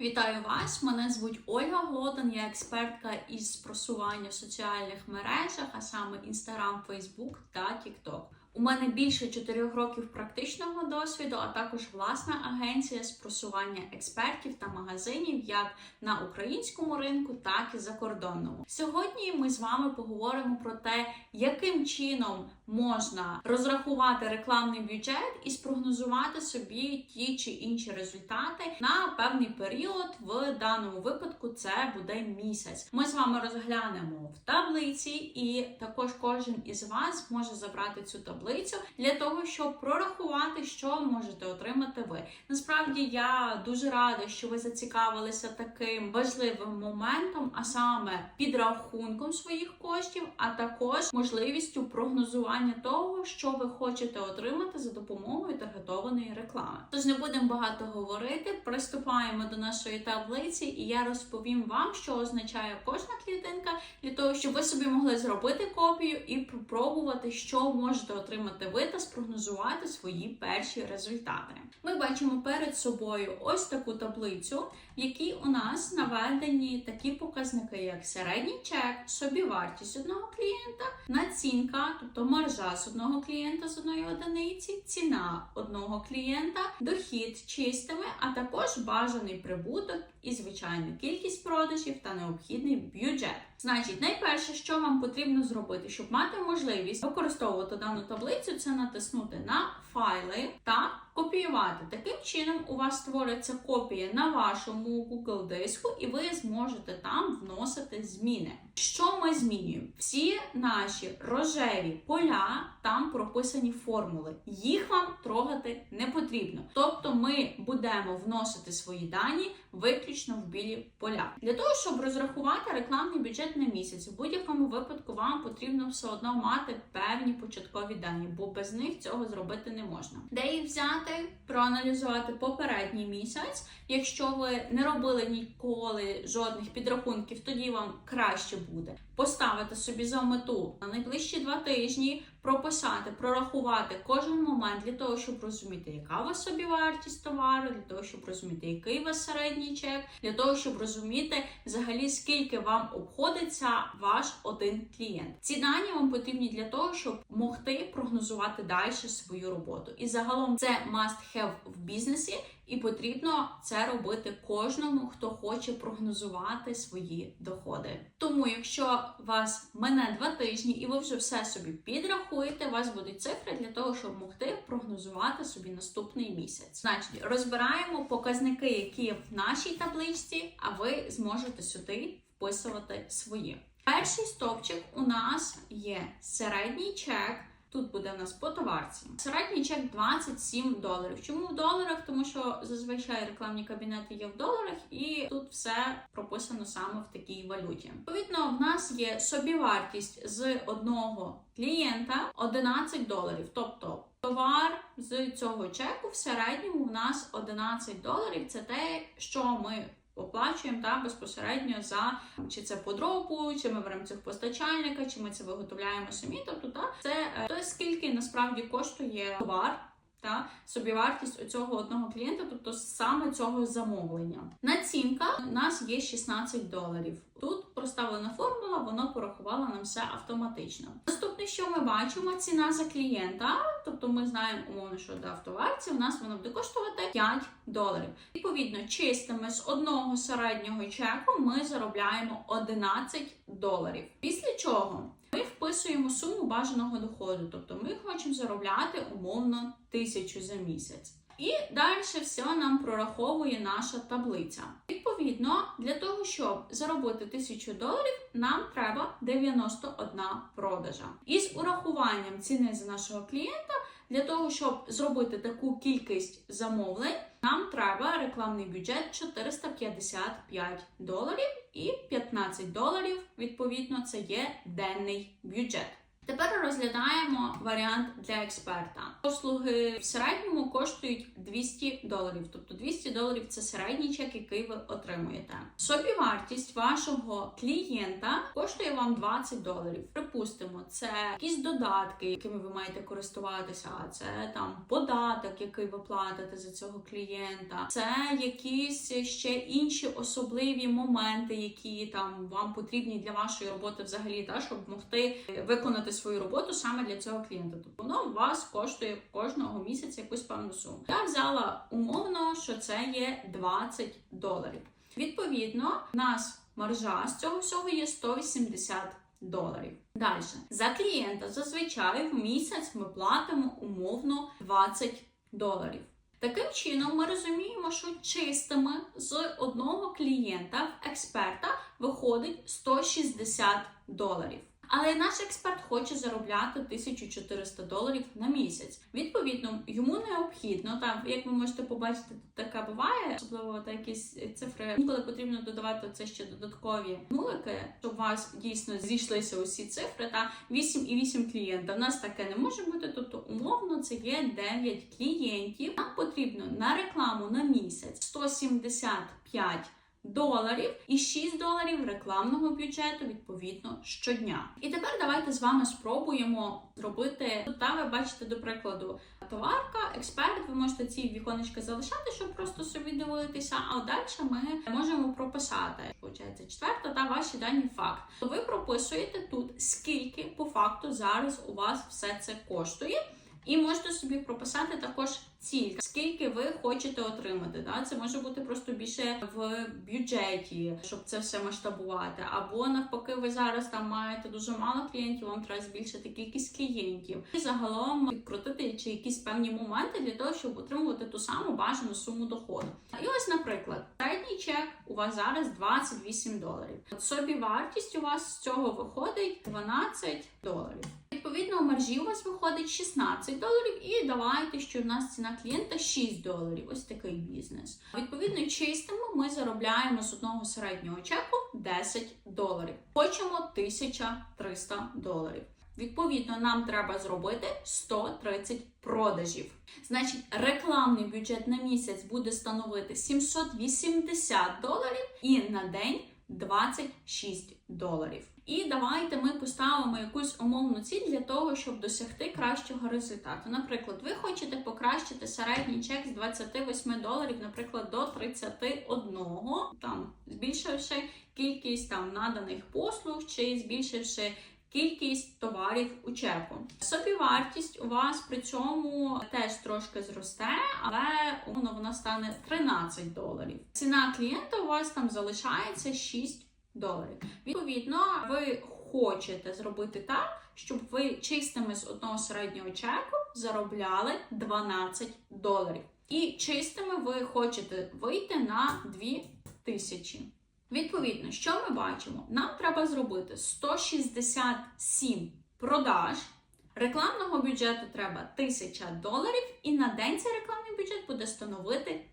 Вітаю вас! Мене звуть Ольга Глотан, я експертка із просування в соціальних мережах, а саме Instagram, Facebook та TikTok. У мене більше 4 років практичного досвіду, а також власна агенція з просування експертів та магазинів як на українському ринку, так і закордонному. Сьогодні ми з вами поговоримо про те, яким чином можна розрахувати рекламний бюджет і спрогнозувати собі ті чи інші результати на певний період. В даному випадку це буде місяць. Ми з вами розглянемо в таблиці, і також кожен із вас може забрати цю таблицю для того, щоб прорахувати, що можете отримати ви. Насправді я дуже рада, що ви зацікавилися таким важливим моментом, а саме підрахунком своїх коштів, а також можливістю прогнозування того, що ви хочете отримати за допомогою таргетованої реклами. Тож не будемо багато говорити. Приступаємо до нашої таблиці, і я розповім вам, що означає кожна клітинка, для того, щоб ви собі могли зробити копію і попробувати, що можете отримати ви та спрогнозувати свої перші результати. Ми бачимо перед собою ось таку таблицю, в якій у нас наведені такі показники, як середній чек, собівартість одного клієнта, націнка, тобто маржа з одного клієнта з одної одиниці, ціна одного клієнта, дохід чистими, а також бажаний прибуток і звичайно кількість продажів та необхідний бюджет. Значить, найперше, що вам потрібно зробити, щоб мати можливість використовувати дану таблицю, це натиснути на файли та копіювати. Таким чином, у вас створиться копія на вашому Google диску, і ви зможете там вносити зміни. Що ми змінюємо? Всі наші рожеві поля там прописані формули. Їх вам трогати не потрібно. Тобто, ми будемо вносити свої дані виключно в білі поля. Для того, щоб розрахувати рекламний бюджет на місяць, в будь-якому випадку вам потрібно все одно мати певні початкові дані, бо без них цього зробити не можна. Де їх взяти? Проаналізувати попередній місяць. Якщо ви не робили ніколи жодних підрахунків, тоді вам краще буде поставити собі за мету на найближчі два тижні. Прописати, прорахувати кожен момент для того, щоб розуміти, яка у вас собівартість товару, для того, щоб розуміти, який у вас середній чек, для того, щоб розуміти взагалі скільки вам обходиться ваш один клієнт. Ці дані вам потрібні для того, щоб могти прогнозувати далі свою роботу. І загалом це must have в бізнесі. І потрібно це робити кожному, хто хоче прогнозувати свої доходи. Тому, якщо вас мене два тижні і ви вже все собі підрахуєте, у вас будуть цифри для того, щоб могти прогнозувати собі наступний місяць. Значить, розбираємо показники, які в нашій табличці, а ви зможете сюди вписувати свої. Перший стовпчик у нас є середній чек. Тут буде в нас по товарці. Середній чек 27 доларів. Чому в доларах? Тому що зазвичай рекламні кабінети є в доларах, і тут все прописано саме в такій валюті. Відповідно, в нас є собівартість з одного клієнта 11 доларів. Тобто товар з цього чеку в середньому в нас 11 доларів. Це те, що ми оплачуємо та безпосередньо за чи це по дропу, чи ми беремо цих постачальника, чи ми це виготовляємо самі. Тобто, та це то скільки насправді коштує товар. Та собівартість у цього одного клієнта, тобто саме цього замовлення. Націнка у нас є 16 доларів. Тут проставлена формула, воно порахувало нам все автоматично. Наступне, що ми бачимо, ціна за клієнта. Тобто ми знаємо умовно, що до автоварці у нас воно буде коштувати 5 доларів. Відповідно, чистими з одного середнього чеку ми заробляємо 11 доларів. Після чого ми вписуємо суму бажаного доходу, тобто ми хочемо заробляти умовно тисячу за місяць. І далі все нам прораховує наша таблиця. Відповідно, для того, щоб заробити 1000 доларів, нам треба 91 продажа. Із урахуванням ціни за нашого клієнта, для того, щоб зробити таку кількість замовлень, нам треба рекламний бюджет 455 доларів і 15 доларів, відповідно, це є денний бюджет. Тепер розглядаємо варіант для експерта. Послуги в середньому коштують 200 доларів. Тобто 200 доларів це середній чек, який ви отримуєте. Собівартість вашого клієнта коштує вам 20 доларів. Припустимо, це якісь додатки, якими ви маєте користуватися. Це там податок, який ви платите за цього клієнта. Це якісь ще інші особливі моменти, які там вам потрібні для вашої роботи, взагалі, та щоб могти виконати свою роботу саме для цього клієнта. Тобто воно у вас коштує кожного місяця якусь певну суму. Я взяла умовно, що це є 20 доларів. Відповідно, в нас маржа з цього всього є 180 доларів. Далі за клієнта зазвичай в місяць ми платимо умовно 20 доларів. Таким чином, ми розуміємо, що чистими з одного клієнта в експерта виходить 160 доларів. Але наш експерт хоче заробляти 1400 доларів на місяць. Відповідно, йому необхідно там, як ви можете побачити, таке буває, особливо та якісь цифри. Інколи потрібно додавати це ще додаткові нулики, щоб у вас дійсно зійшлися усі цифри. Та 8 і 8 клієнта. У нас таке не може бути. Тобто, умовно, це є 9 клієнтів. Нам потрібно на рекламу на місяць 175 доларів і 6 доларів рекламного бюджету відповідно щодня. І тепер давайте з вами спробуємо зробити тут. Та ви бачите, до прикладу, товарка, експерт. Ви можете ці віконечка залишати, щоб просто собі дивитися. А далі ми можемо прописати. Получається, четверта та ваші дані факт. То ви прописуєте тут, скільки по факту зараз у вас все це коштує. І можете собі прописати також ціль, скільки ви хочете отримати. Да? Це може бути просто більше в бюджеті, щоб це все масштабувати. Або навпаки, ви зараз там маєте дуже мало клієнтів, вам треба збільшити кількість клієнтів і загалом відкрутити чи якісь певні моменти для того, щоб отримувати ту саму бажану суму доходу. І ось, наприклад, середній чек у вас зараз 28 доларів. От собі вартість у вас з цього виходить 12 доларів. Відповідно, у маржі у вас виходить 16 доларів, і давайте, що в нас ціна клієнта 6 доларів. Ось такий бізнес. Відповідно, чистими ми заробляємо з одного середнього чеку 10 доларів. Хочемо 1300 доларів. Відповідно, нам треба зробити 130 продажів. Значить, рекламний бюджет на місяць буде становити 780 доларів і на день 26 доларів. І давайте ми поставимо якусь умовну ціль для того, щоб досягти кращого результату. Наприклад, ви хочете покращити середній чек з 28 доларів, наприклад, до 31, там збільшивши кількість там наданих послуг чи збільшивши. Кількість товарів у чеку. Собівартість у вас при цьому теж трошки зросте, але умовно вона стане 13 доларів. Ціна клієнта у вас там залишається 6 доларів. Відповідно, ви хочете зробити так, щоб ви чистими з одного середнього чеку заробляли 12 доларів. І чистими ви хочете вийти на 2 тисячі. Відповідно, що ми бачимо? Нам треба зробити 167 продаж. Рекламного бюджету треба 1000 доларів, і на день цей рекламний бюджет буде становити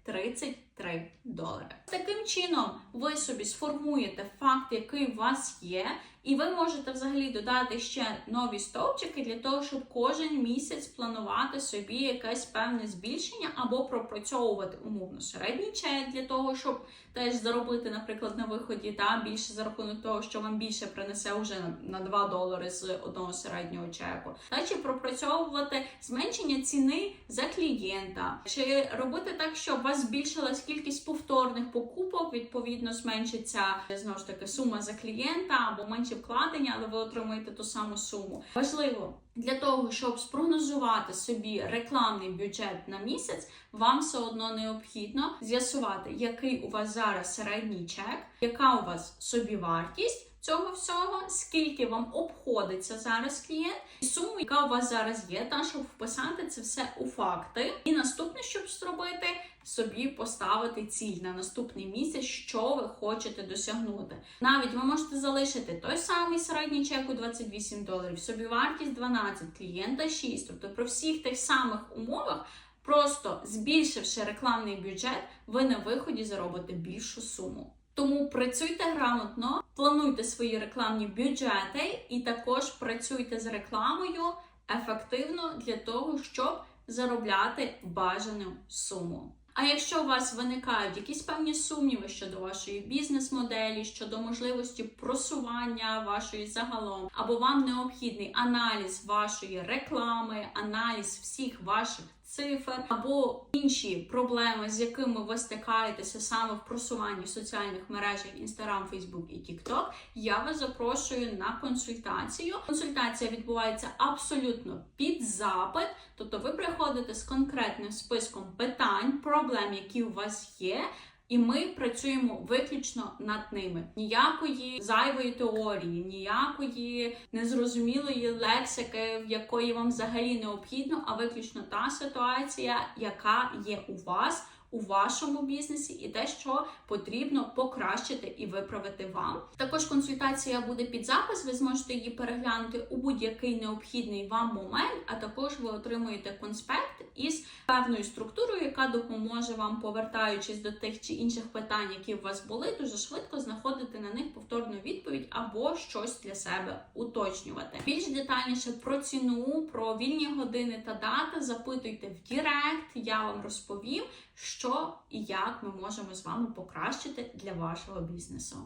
33 долари. Таким чином, ви собі сформуєте факт, який у вас є, і ви можете взагалі додати ще нові стовпчики для того, щоб кожен місяць планувати собі якесь певне збільшення або пропрацьовувати умовно середній чек для того, щоб теж заробити, наприклад, на виході та більше за рахунок того, що вам більше принесе вже на 2 долари з одного середнього чеку, та чи пропрацьовувати зменшення ціни за клієнта, чи робити так, щоб у вас збільшилась кількість повторних покупок, відповідно зменшиться знову ж таки сума за клієнта або менше вкладення, але ви отримуєте ту саму суму. Важливо для того, щоб спрогнозувати собі рекламний бюджет на місяць, вам все одно необхідно з'ясувати, який у вас зараз середній чек, яка у вас собівартість. Цього всього, скільки вам обходиться зараз клієнт, і суму, яка у вас зараз є, та щоб вписати це все у факти. І наступне, щоб зробити, собі поставити ціль на наступний місяць, що ви хочете досягнути. Навіть ви можете залишити той самий середній чек у 28 доларів, собівартість 12, клієнта 6. Тобто при всіх тих самих умовах. Просто збільшивши рекламний бюджет, ви на виході заробите більшу суму. Тому працюйте грамотно, плануйте свої рекламні бюджети і також працюйте з рекламою ефективно для того, щоб заробляти бажану суму. А якщо у вас виникають якісь певні сумніви щодо вашої бізнес-моделі, щодо можливості просування вашої загалом, або вам необхідний аналіз вашої реклами, аналіз всіх ваших цифр, або інші проблеми, з якими ви стикаєтеся саме в просуванні в соціальних мережах Instagram, Facebook і TikTok, я вас запрошую на консультацію. Консультація відбувається абсолютно під запит, тобто ви приходите з конкретним списком питань, проблем, які у вас є. І ми працюємо виключно над ними. Ніякої зайвої теорії, ніякої незрозумілої лексики, в якої вам взагалі необхідно, а виключно та ситуація, яка є у вас. У вашому бізнесі і те, що потрібно покращити і виправити вам. Також консультація буде під запис. Ви зможете її переглянути у будь-який необхідний вам момент. А також ви отримуєте конспект із певною структурою, яка допоможе вам, повертаючись до тих чи інших питань, які у вас були, дуже швидко знаходити на них повторну відповідь або щось для себе уточнювати. Більш детальніше про ціну, про вільні години та дати запитуйте в Дірект. Я вам розповім що і як ми можемо з вами покращити для вашого бізнесу.